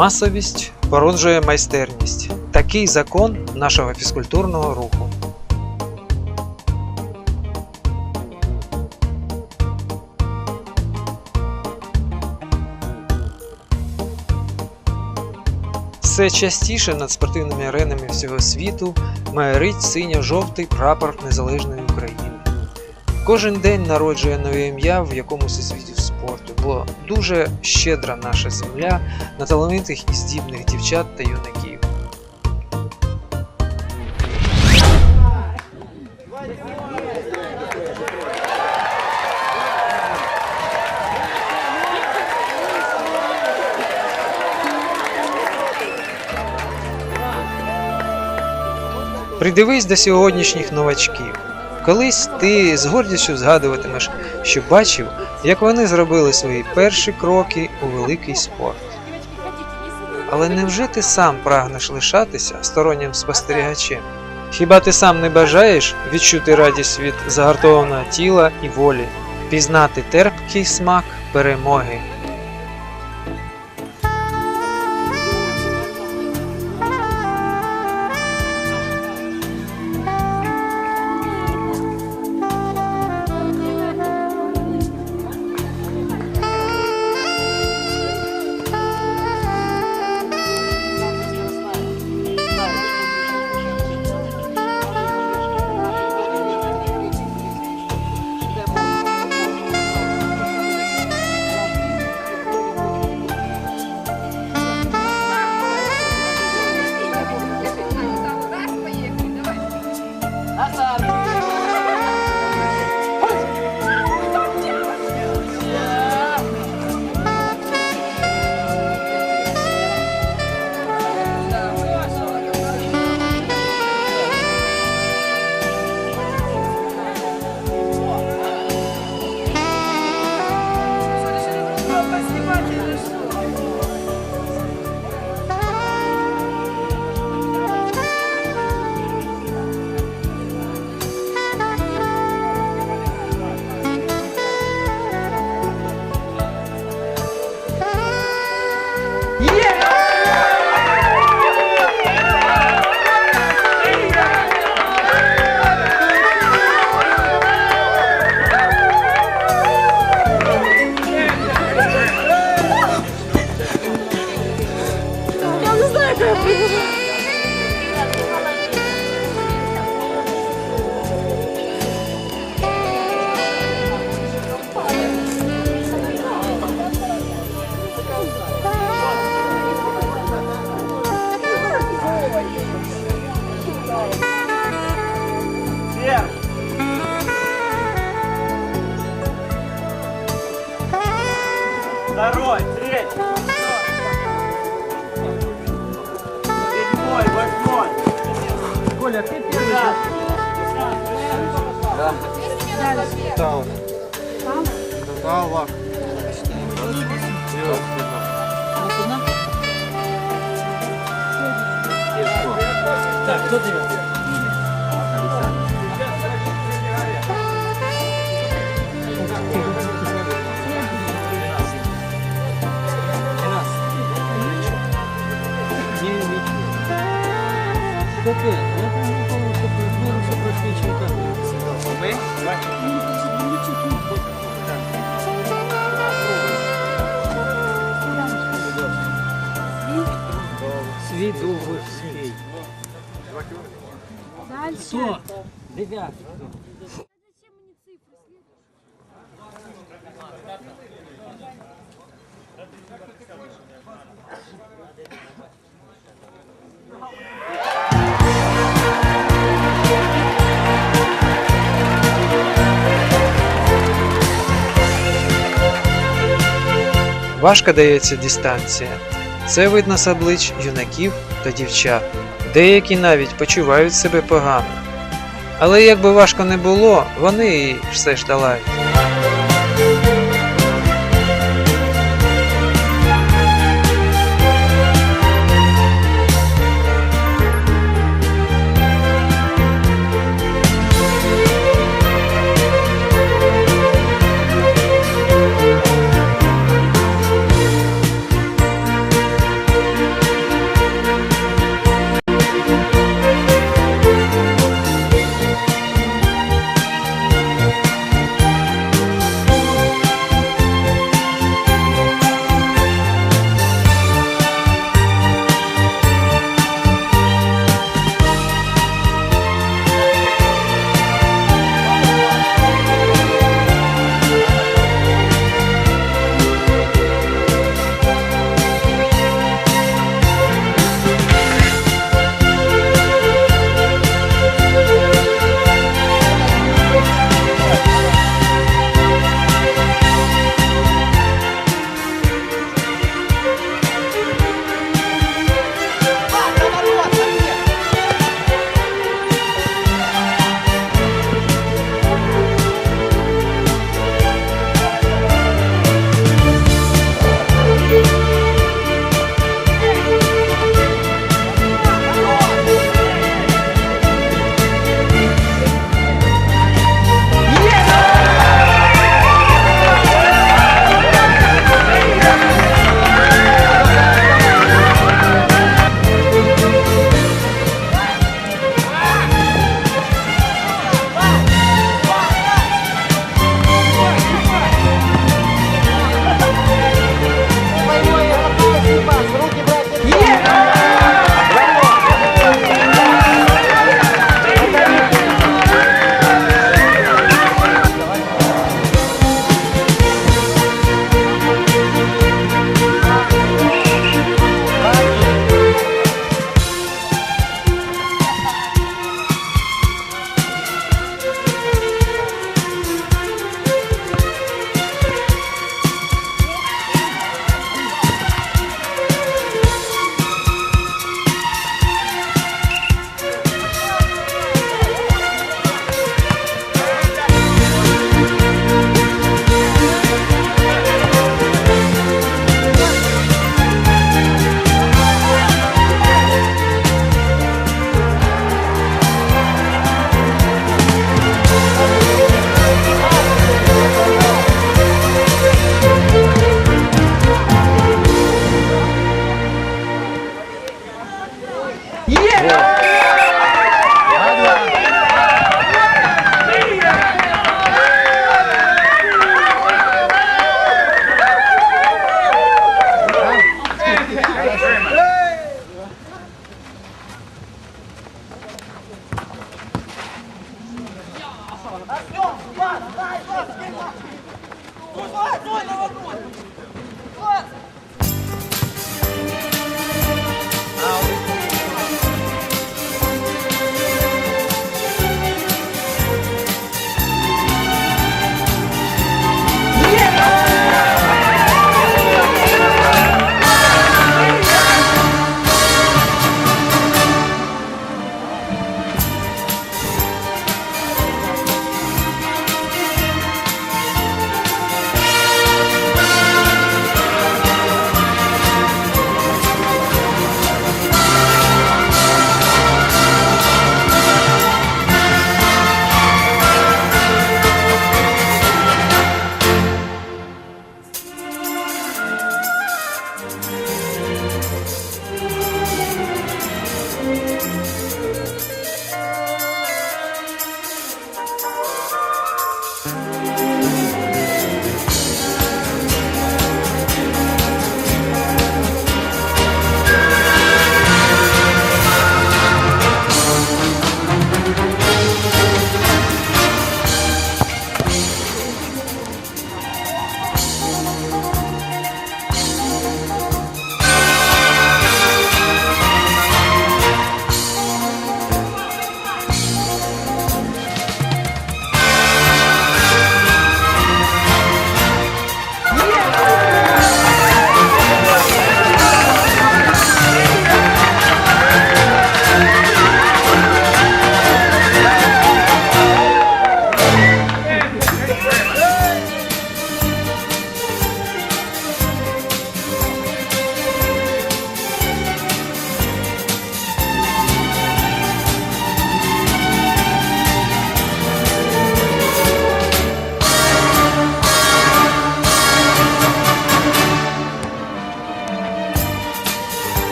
Масовість породжує майстерність. Такий закон нашого фізкультурного руху. Все частіше над спортивними аренами всього світу майорить синьо-жовтий прапор Незалежної України. Кожен день народжує нове ім'я в якомусь спорту, бо дуже щедра наша земля на талановитих і здібних дівчат та юнаків. Придивись до сьогоднішніх новачків. Колись ти з гордістю згадуватимеш, що бачив, як вони зробили свої перші кроки у великий спорт. Але невже ти сам прагнеш лишатися стороннім спостерігачем? Хіба ти сам не бажаєш відчути радість від загартованого тіла і волі, пізнати терпкий смак перемоги? Yeah! Седьмой, восьмой. Коля, ты первый. Так, кто девятый? Кто? Девятый. Важко дається дистанція. Це видно з облич юнаків та дівчат. Деякі навіть почувають себе погано. Але як би важко не було, вони її все ж долають.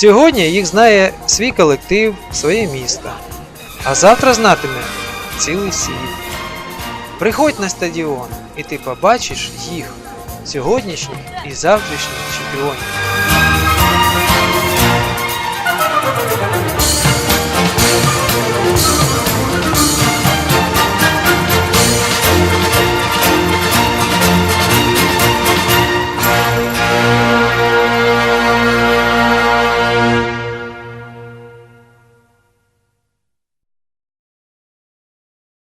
Сьогодні їх знає свій колектив, своє місто, а завтра знатиме цілий світ. Приходь на стадіон, і ти побачиш їх, сьогоднішніх і завтрашніх чемпіонів.